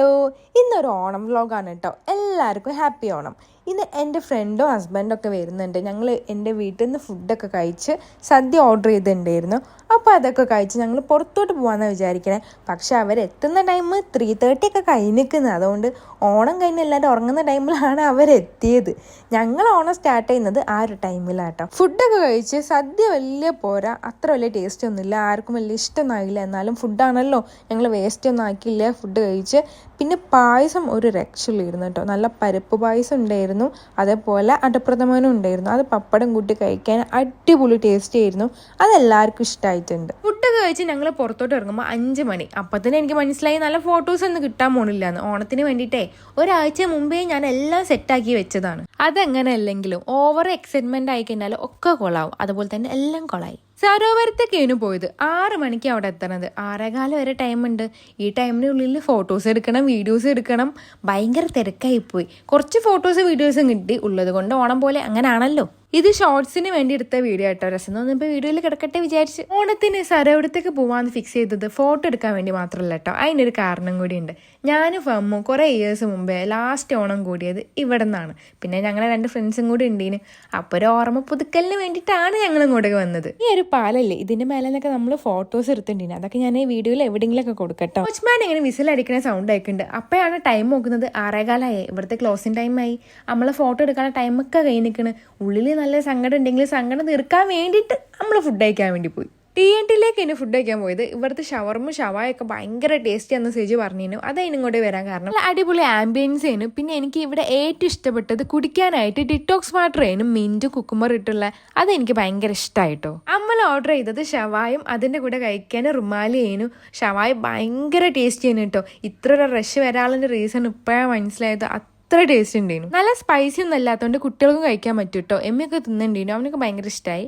Hello ഇന്നൊരു ഓണം വ്ലോഗാണ് കേട്ടോ എല്ലാവർക്കും ഹാപ്പി ഓണം. ഇന്ന് എന്റെ ഫ്രണ്ടും ഹസ്ബൻഡും ഒക്കെ വരുന്നുണ്ട്. ഞങ്ങൾ എന്റെ വീട്ടിൽ നിന്ന് ഫുഡൊക്കെ കഴിച്ച് സദ്യ ഓർഡർ ചെയ്തിട്ടുണ്ടായിരുന്നു. അപ്പോൾ അതൊക്കെ കഴിച്ച് ഞങ്ങൾ പുറത്തോട്ട് പോകാമെന്നാണ് വിചാരിക്കണേ. പക്ഷെ അവരെത്തുന്ന ടൈം ത്രീ തേർട്ടി ഒക്കെ കഴിഞ്ഞിരിക്കുന്നത് അതുകൊണ്ട് ഓണം കഴിഞ്ഞ് എല്ലാവരും ഉറങ്ങുന്ന ടൈമിലാണ് അവരെത്തിയത്. ഞങ്ങൾ ഓണം സ്റ്റാർട്ട് ചെയ്യുന്നത് ആ ഒരു ടൈമിലാട്ടോ ഫുഡൊക്കെ കഴിച്ച് സദ്യ വലിയ പോരാ. അത്ര വലിയ ടേസ്റ്റ് ഒന്നുമില്ല. ആർക്കും വലിയ ഇഷ്ടമൊന്നും ആയില്ല. എന്നാലും ഫുഡാണല്ലോ ഞങ്ങൾ വേസ്റ്റ് ഒന്നും ആക്കിയില്ല ഫുഡ് കഴിച്ച്. പിന്നെ പായസം ഒരു രക്ഷയിലിരുന്നു കേട്ടോ നല്ല പരിപ്പ് പായസം ഉണ്ടായിരുന്നു. അതേപോലെ അടപ്രഥമനും ഉണ്ടായിരുന്നു. അത് പപ്പടം കൂട്ടി കഴിക്കാൻ അടിപൊളി ടേസ്റ്റ് ആയിരുന്നു. അതെല്ലാവർക്കും ഇഷ്ടമായിട്ടുണ്ട് ഫുഡൊക്കെ കഴിച്ച് ഞങ്ങൾ പുറത്തോട്ട് ഇറങ്ങുമ്പോൾ അഞ്ച് മണി. അപ്പം തന്നെ എനിക്ക് മനസ്സിലായി നല്ല ഫോട്ടോസ് ഒന്നും കിട്ടാൻ പോണില്ല എന്ന് ഓണത്തിന് വേണ്ടിയിട്ടേ ഒരാഴ്ച മുമ്പേ ഞാൻ എല്ലാം സെറ്റാക്കി വെച്ചതാണ്. അതെങ്ങനെ അല്ലെങ്കിലും ഓവർ എക്സൈറ്റ്മെന്റ് ആയി കഴിഞ്ഞാൽ ഒക്കെ കൊളാവും. അതുപോലെ തന്നെ എല്ലാം കൊളായി. സരോവരത്തേക്കാണ് പോയത്. ആറ് മണിക്ക് അവിടെ എത്തണത്. ആറേകാലം വരെ ടൈമുണ്ട്. ഈ ടൈമിനുള്ളിൽ ഫോട്ടോസ് എടുക്കണം വീഡിയോസ് എടുക്കണം. ഭയങ്കര തിരക്കായി പോയി കുറച്ച് ഫോട്ടോസ് വീഡിയോസും കിട്ടി. ഉള്ളത് കൊണ്ട് ഓണം പോലെ അങ്ങനെയാണല്ലോ ഇത് ഷോർട്സിന് വേണ്ടി എടുത്ത വീഡിയോ ആയിട്ടോ രസം തോന്നിയപ്പോൾ വീഡിയോയിൽ കിടക്കട്ടെ വിചാരിച്ച്. ഓണത്തിന് സരോവരത്തേക്ക് പോവാന്ന് ഫിക്സ് ചെയ്തത് ഫോട്ടോ എടുക്കാൻ വേണ്ടി മാത്രമല്ല കേട്ടോ അതിനൊരു കാരണം കൂടിയുണ്ട്. ഞാനും ഫമ്മും കുറേ ഇയേഴ്സ് മുമ്പേ ലാസ്റ്റ് ഓണം കൂടിയത് ഇവിടെ നിന്നാണ് പിന്നെ ഞങ്ങളെ രണ്ട് ഫ്രണ്ട്സും കൂടി ഉണ്ടീന്. അപ്പോൾ ഒരു ഓർമ്മ പുതുക്കലിന് വേണ്ടിയിട്ടാണ് ഞങ്ങൾ ഇങ്ങോട്ടേക്ക് വന്നത്. ഈ ഒരു പാലല്ലേ? ഇതിന്റെ മേലെ നമ്മൾ ഫോട്ടോസ് എടുത്തിട്ടുണ്ട് അതൊക്കെ ഞാൻ ഈ വീഡിയോയിൽ എവിടെയെങ്കിലുമൊക്കെ കൊടുക്കട്ടോ. വാച്ച്മാൻ ഇങ്ങനെ അടിക്കുന്ന സൗണ്ട് ആയിക്കുണ്ട് അപ്പോഴാണ് ടൈം നോക്കുന്നത്. ആറേകാലായി. ഇവിടുത്തെ ക്ലോസിംഗ് ടൈമായി നമ്മൾ ഫോട്ടോ എടുക്കാനുള്ള ടൈമൊക്കെ കഴിഞ്ഞിരിക്കുന്നത് ഉള്ളിൽ നല്ല സങ്കടം ഉണ്ടെങ്കിൽ സങ്കടം തീർക്കാൻ വേണ്ടിയിട്ട് നമ്മൾ ഫുഡ് കഴിക്കാൻ വേണ്ടി പോയി. ടി എൻ ടിയിലേക്ക് ഇനി ഫുഡ് കഴിക്കാൻ പോയത്. ഇവിടുത്തെ ഷവർമ്മ ഷവായൊക്കെ ഭയങ്കര ടേസ്റ്റി എന്ന് സേജ് പറഞ്ഞു അതിനും ഇങ്ങോട്ട് വരാൻ കാരണം. അടിപൊളി ആംബിയൻസ് ആണ് പിന്നെ എനിക്ക് ഇവിടെ ഏറ്റവും ഇഷ്ടപ്പെട്ടത് കുടിക്കാനായിട്ട് ഡിറ്റോക്സ് വാട്ടർ ആയിരുന്നു. മിന്റ് കുക്കുമ്പർ ഇട്ടുള്ള. അതെനിക്ക് ഭയങ്കര ഇഷ്ടമായിട്ടോ അമ്മൽ ഓർഡർ ചെയ്തത് ഷവായും അതിന്റെ കൂടെ കഴിക്കാൻ റുമാലി ആയിരുന്നു. ഷവായ ഭയങ്കര ടേസ്റ്റി ആണ് കേട്ടോ. ഇത്ര ഒരു റഷ് വരാനുള്ള റീസൺ ഇപ്പോഴാണ് മനസ്സിലായത്. അത്ര ടേസ്റ്റ് ഉണ്ടായിരുന്നു. നല്ല സ്പൈസി ഒന്നും അല്ലാത്തതുകൊണ്ട് കുട്ടികൾക്കും കഴിക്കാൻ പറ്റും കേട്ടോ. എമ്മയൊക്കെ തിന്നുണ്ടായിരുന്നു അവനൊക്കെ ഭയങ്കര ഇഷ്ടമായി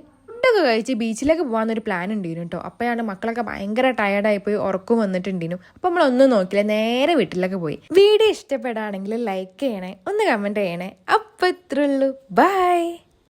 ഫുഡൊക്കെ കഴിച്ച് ബീച്ചിലേക്ക് പോകാമെന്നൊരു പ്ലാൻ ഉണ്ടായിരുന്നു കേട്ടോ അപ്പോഴാണ് മക്കളൊക്കെ ഭയങ്കര ടയർഡായി പോയി ഉറക്കം വന്നിട്ടുണ്ടായിരുന്നു. അപ്പോൾ നമ്മളൊന്നും നോക്കില്ല നേരെ വീട്ടിലേക്ക് പോയി. വീഡിയോ ഇഷ്ടപ്പെടുകയാണെങ്കിൽ ലൈക്ക് ചെയ്യണേ ഒന്ന് കമന്റ് ചെയ്യണേ. അപ്പം ഇത്രയുള്ളൂ ബൈ